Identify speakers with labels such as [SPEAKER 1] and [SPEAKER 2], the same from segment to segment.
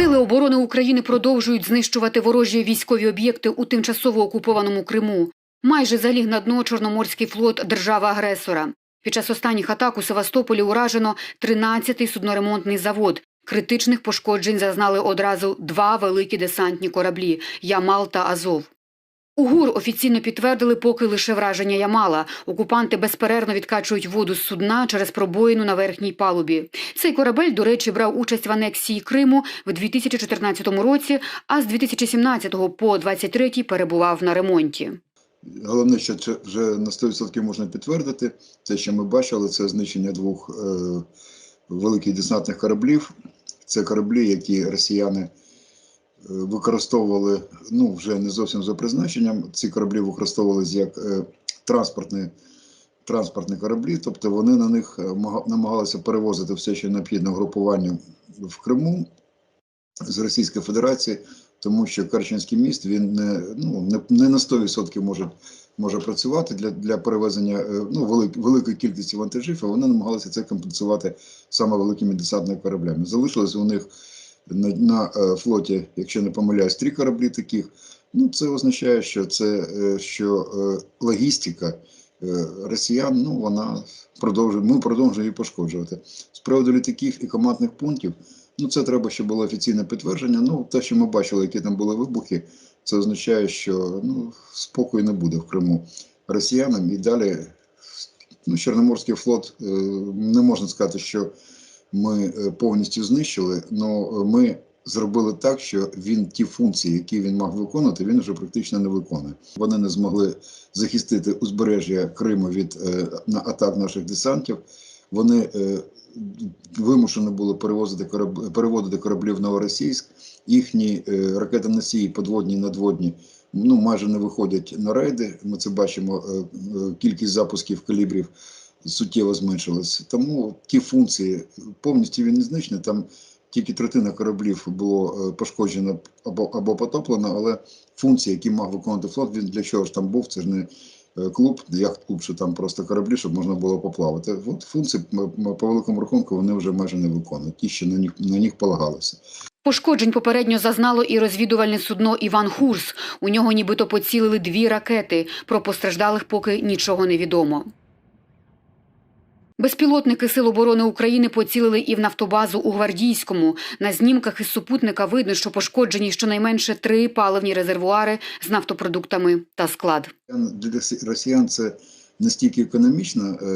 [SPEAKER 1] Сили оборони України продовжують знищувати ворожі військові об'єкти у тимчасово окупованому Криму. Майже заліг на дно Чорноморський флот держави-агресора. Під час останніх атак у Севастополі уражено 13-й судноремонтний завод. Критичних пошкоджень зазнали одразу два великі десантні кораблі Ямал та Азов. У ГУР офіційно підтвердили поки лише враження Ямала. Окупанти безперервно відкачують воду з судна через пробоїну на верхній палубі. Цей корабель, до речі, брав участь в анексії Криму в 2014 році, а з 2017 по 23 перебував на ремонті.
[SPEAKER 2] Головне, що це вже на 100% можна підтвердити. Те, що ми бачили, це знищення двох е, великих десантних кораблів. Це кораблі, які росіяни використовували ну, вже не зовсім за призначенням. Ці кораблі використовувалися як е, транспортні, транспортні кораблі, тобто вони на них е, намагалися перевозити все, що необхідно групуванню в Криму з Російської Федерації, тому що Керченський міст він не, ну, не, не на 100% може, може працювати для, для перевезення е, ну, велик, великої кількості вантажів, а вони намагалися це компенсувати саме великими десантними кораблями. Залишилось у них на, на е, флоті, якщо не помиляюсь, три кораблі таких. Ну, це означає, що це е, що е, логістика росіян, ну вона продовжує, ми продовжуємо її пошкоджувати. З приводу літаків і командних пунктів, ну це треба, щоб було офіційне підтвердження. Ну, те, що ми бачили, які там були вибухи, це означає, що ну, спокою не буде в Криму росіянам і далі. Ну, Чорноморський флот не можна сказати, що ми е, повністю знищили, але ми зробили так, що він ті функції, які він мав виконувати, він вже практично не виконує. Вони не змогли захистити узбережжя Криму від е, на атак наших десантів. Вони е, вимушені були перевозити кораб, переводити кораблі в Новоросійськ. Їхні ракетоносії, подводні надводні, ну майже не виходять на рейди. Ми це бачимо. Кількість запусків калібрів суттєво зменшилась. Тому ті функції повністю він не знищений. Там тільки третина кораблів було е, пошкоджено або, або потоплено, але функції, які мав виконувати флот, він для чого ж там був, це ж не е, клуб, яхт-клуб, що там просто кораблі, щоб можна було поплавати. От функції по великому рахунку вони вже майже не виконують, ті, що на них, на них полагалося.
[SPEAKER 1] Пошкоджень попередньо зазнало і розвідувальне судно Іван Хурс. У нього нібито поцілили дві ракети. Про постраждалих поки нічого не відомо. Безпілотники Сил оборони України поцілили і в нафтобазу у Гвардійському. На знімках із супутника видно, що пошкоджені щонайменше три паливні резервуари з нафтопродуктами та склад.
[SPEAKER 2] Для росіян це настільки економічно е,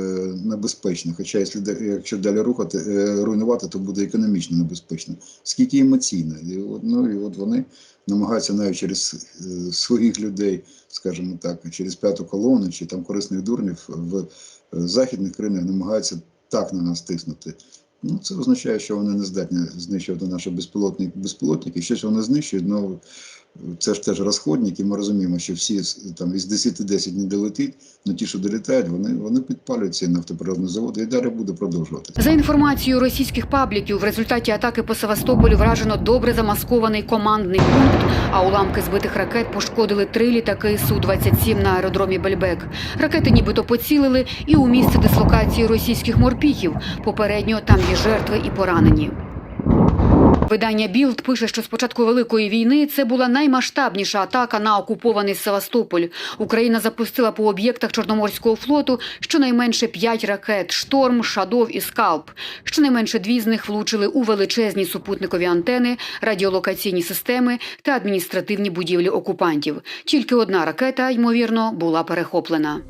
[SPEAKER 2] небезпечно, хоча якщо, да- якщо далі рухати, е, руйнувати, то буде економічно небезпечно, скільки емоційно. І от, ну, і от вони намагаються навіть через е, своїх людей, скажімо так, через п'яту колону чи там корисних дурнів в західних країнах намагаються так на нас тиснути. Ну, це означає, що вони не здатні знищувати наші безпілотники, безпілотники. Щось вони знищують, ну це ж теж розходник, і ми розуміємо, що всі там із 10-10 не долетить, але ті, що долітають, вони, вони підпалюють ці нафтопереробні заводи і далі буде продовжувати.
[SPEAKER 1] За інформацією російських пабліків, в результаті атаки по Севастополю вражено добре замаскований командний пункт, а уламки збитих ракет пошкодили три літаки Су-27 на аеродромі Бельбек. Ракети нібито поцілили і у місце дислокації російських морпіхів. Попередньо там є жертви і поранені. Видання Білд пише, що з початку великої війни це була наймасштабніша атака на окупований Севастополь. Україна запустила по об'єктах Чорноморського флоту щонайменше п'ять ракет: шторм, шадов і скалп. Щонайменше дві з них влучили у величезні супутникові антени, радіолокаційні системи та адміністративні будівлі окупантів. Тільки одна ракета, ймовірно, була перехоплена.